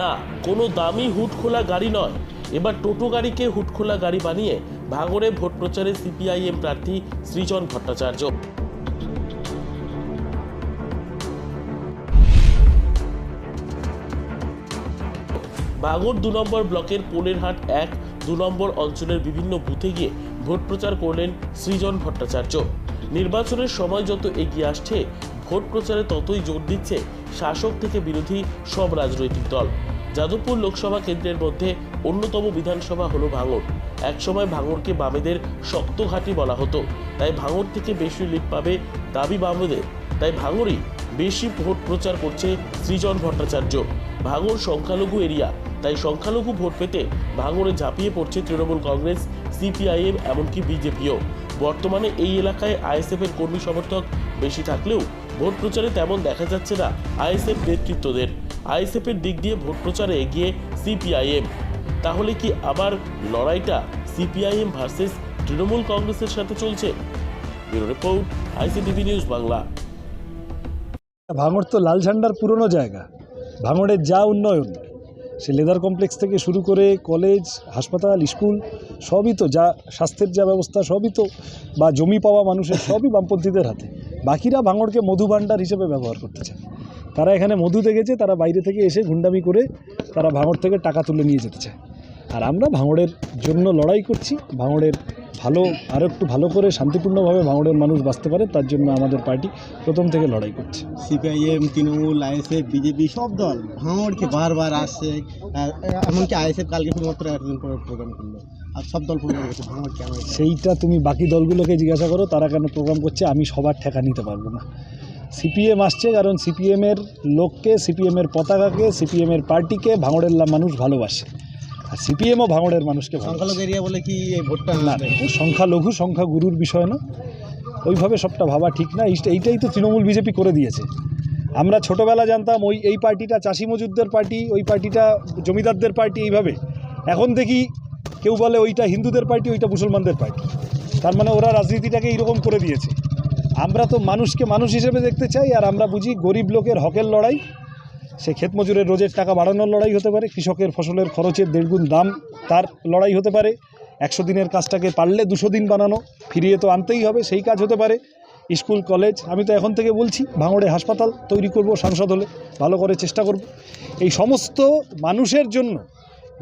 না, কোনো দামি হুট খোলা গাড়ি নয়। এবার টোটো গাড়িকে হুট খোলা গাড়ি বানিয়ে ভাঙড়ে ভোট প্রচারে সিপিআইএম প্রার্থী সৃজন ভট্টাচার্য। ভাঙড় দু নম্বর ব্লকের পোলেরহাট এক দু নম্বর অঞ্চলের বিভিন্ন বুথে গিয়ে ভোট প্রচার করলেন সৃজন ভট্টাচার্য। নির্বাচনের সময় যত এগিয়ে আসছে ভোট প্রচারে ততই জোর দিচ্ছে শাসক থেকে বিরোধী সব রাজনৈতিক দল। যাদবপুর লোকসভা কেন্দ্রের মধ্যে অন্যতম বিধানসভা হলো ভাঙড়। একসময় ভাঙড়কে বামেদের শক্ত ঘাঁটি বলা হতো। তাই ভাঙড় থেকে বেশি লিপ পাবে দাবি বামেদের। তাই ভাঙড়ই বেশি ভোট প্রচার করছে সৃজন ভট্টাচার্য। ভাঙড় সংখ্যালঘু এরিয়া। তাই সংখ্যালঘু ভোট পেতে ভাঙড়ে ঝাঁপিয়ে পড়ছে তৃণমূল কংগ্রেস, সিপিআইএম, এমনকি বিজেপিও। বর্তমানে এই এলাকায় আইএসএফ এর কর্মী সমর্থক বেশি থাকলেও ভোট প্রচারে তেমন দেখা যাচ্ছে না আইএসএফ নেতৃত্বদের। আইএসএফ এর দিক দিয়ে ভোট প্রচারে এগিয়ে সিপিআইএম। তাহলে কি আবার লড়াইটা সিপিআইএম ভার্সেস তৃণমূল কংগ্রেসের সাথে চলছে? Bureau report, ICTV news Bangla. ভাঙড় তো লাল ঝান্ডার পুরনো জায়গা। ভাঙড়ের যা উন্নয়ন, সে লেদার কমপ্লেক্স থেকে শুরু করে কলেজ, হাসপাতাল, স্কুল, সবই তো যা স্বাস্থ্যের যা ব্যবস্থা, সবই তো বা জমি পাওয়া মানুষের, সবই বামপন্থীদের হাতে। বাকিরা ভাঙড়কে মধু ভাণ্ডার হিসেবে ব্যবহার করতে চায়। তারা এখানে মধু দেখেছে তারা বাইরে থেকে এসে গুন্ডামি করে তারা ভাঙড় থেকে টাকা তুলে নিয়ে যেতে চায়। আর আমরা ভাঙড়ের জন্য লড়াই করছি, ভাঙড়ের ভালো আরও একটু ভালো করে শান্তিপূর্ণভাবে ভাঙড়ের মানুষ বাঁচতে পারে, তার জন্য আমাদের পার্টি প্রথম থেকে লড়াই করছে। সিপিআইএম, তৃণমূল, আইএসএফ, বিজেপি সব দল ভাঙড়কে বারবার আসছে এমনকি আইএসএফ কালকে শুধুমাত্র একদিন পরে প্রোগ্রাম করল। আর সব দল প্রোগ্রাম করছে ভাঙড় কেন সেইটা তুমি বাকি দলগুলোকে জিজ্ঞাসা করো তারা কেন প্রোগ্রাম করছে আমি সবার ঠেকা নিতে পারব না। সিপিএম আসছে কারণ সিপিএমের লোককে সিপিএমের পতাকাকে সিপিএমের পার্টিকে ভাঙড়ের মানুষ ভালোবাসে। আর সিপিএমও ভাঙড়ের মানুষকে সংখ্যালঘু এরিয়া বলে কি ভোটটা না সংখ্যালঘু সংখ্যাগুরুর বিষয় না। ওইভাবে সবটা ভাবা ঠিক না। এইটাই তো তৃণমূল বিজেপি করে দিয়েছে। আমরা ছোটোবেলা জানতাম ওই এই পার্টিটা চাষি মজুরদের পার্টি ওই পার্টিটা জমিদারদের পার্টি এইভাবে। এখন দেখি কেউ বলে ওইটা হিন্দুদের পার্টি, ওইটা মুসলমানদের পার্টি। তার মানে ওরা রাজনীতিটাকে এইরকম করে দিয়েছে। আমরা তো মানুষকে মানুষ হিসেবে দেখতে চাই, আর আমরা বুঝি গরিব লোকের হকের লড়াই, সে ক্ষেত মজুরের রোজের টাকা বাড়ানোর লড়াই হতে পারে, কৃষকের ফসলের খরচের দেড়গুণ দাম তার লড়াই হতে পারে, একশো দিনের কাজটাকে পারলে দুশো দিন বানানো, ফিরিয়ে তো আনতেই হবে, সেই কাজ হতে পারে। স্কুল, কলেজ, আমি তো এখন থেকে বলছি, ভাঙড়ে হাসপাতাল তৈরি করব সাংসদ হলে, ভালো করে চেষ্টা করব। এই সমস্ত মানুষের জন্য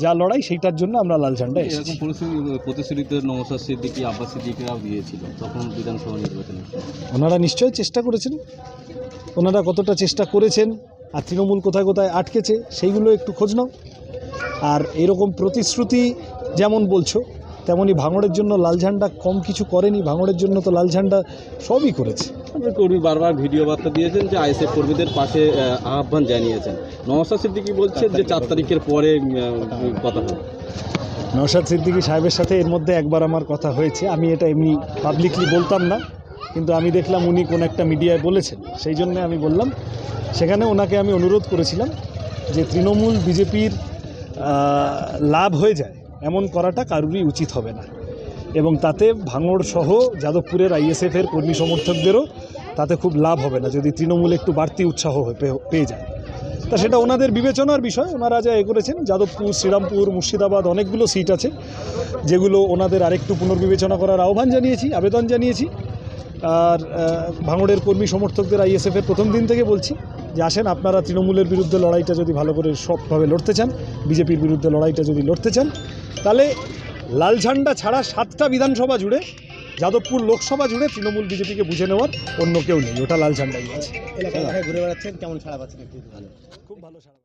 যা লড়াই সেইটার জন্য আমরা লাল ঝান্ডা এসেছি। এরকম পরিস্থিতি প্রতিশ্রুতিতে নমসার সিদ্দিকি আব্বাস সিদ্দিকিরাও দিয়েছিল তখন বিধানসভা নির্বাচনে। ওনারা নিশ্চয়ই চেষ্টা করেছেন। ওনারা কতটা চেষ্টা করেছেন আর তৃণমূল কোথায় কোথায় আটকেছে সেইগুলো একটু খোঁজ নাও। আর এরকম প্রতিশ্রুতি যেমন বলছো তেমনই ভাঙড়ের জন্য লাল ঝান্ডা কম কিছু করেনি ভাঙড়ের জন্য তো লাল ঝান্ডা সবই করেছে। কর্মী বারবার ভিডিও বার্তা দিয়েছেন যে আইএসএফ কর্মীদের পাশে আহ্বান জানিয়েছেন। নমসার সিদ্দিকি বলছেন যে চার তারিখের পরে কথা হবে। নওশাদ সিদ্দিকী সাহেবের সাথে এর মধ্যে একবার আমার কথা হয়েছে। আমি এটা এমনি পাবলিকলি বলতাম না, কিন্তু আমি দেখলাম উনি কোন একটা মিডিয়ায় বলেছেন। সেই জন্য আমি বললাম, সেখানে ওনাকে আমি অনুরোধ করেছিলাম যে তৃণমূল বিজেপির লাভ হয়ে যায়, এমন করাটা কারুরই উচিত হবে না। এবং তাতে ভাঙড় সহ যাদবপুরের আইএসএফের কর্মী সমর্থকদেরও তাতে খুব লাভ হবে না, যদি তৃণমূল একটু বাড়তি উৎসাহ পেয়ে- পেয়ে যায়। তা সেটা ওনাদের বিবেচনার বিষয়, ওনারা যা এ করেছেন, যাদবপুর, শ্রীরামপুর, মুর্শিদাবাদ অনেকগুলো সিট আছে, যেগুলো ওনাদের আরেকটু পুনর্বিবেচনা করার আহ্বান জানিয়েছি, আবেদন জানিয়েছি। আর ভাঙড়ের কর্মী সমর্থকদের আইএসএফের প্রথম দিন থেকে বলছি যে আসেন, আপনারা তৃণমূলের বিরুদ্ধে লড়াইটা যদি ভালো করে সবভাবে লড়তে চান, বিজেপির বিরুদ্ধে লড়াইটা যদি লড়তে চান, তাহলে লাল ঝান্ডা ছাড়া সাতটা বিধানসভা জুড়ে যাদবপুর লোকসভা জুড়ে তৃণমূল বিজেপিকে বুঝে নেওয়ার অন্য কেউ নেই। ওটা লাল ঝান্ডাই আছে। ঘুরে বেড়াচ্ছেন? কেমন ছাড়া পাচ্ছেন? খুব ভালো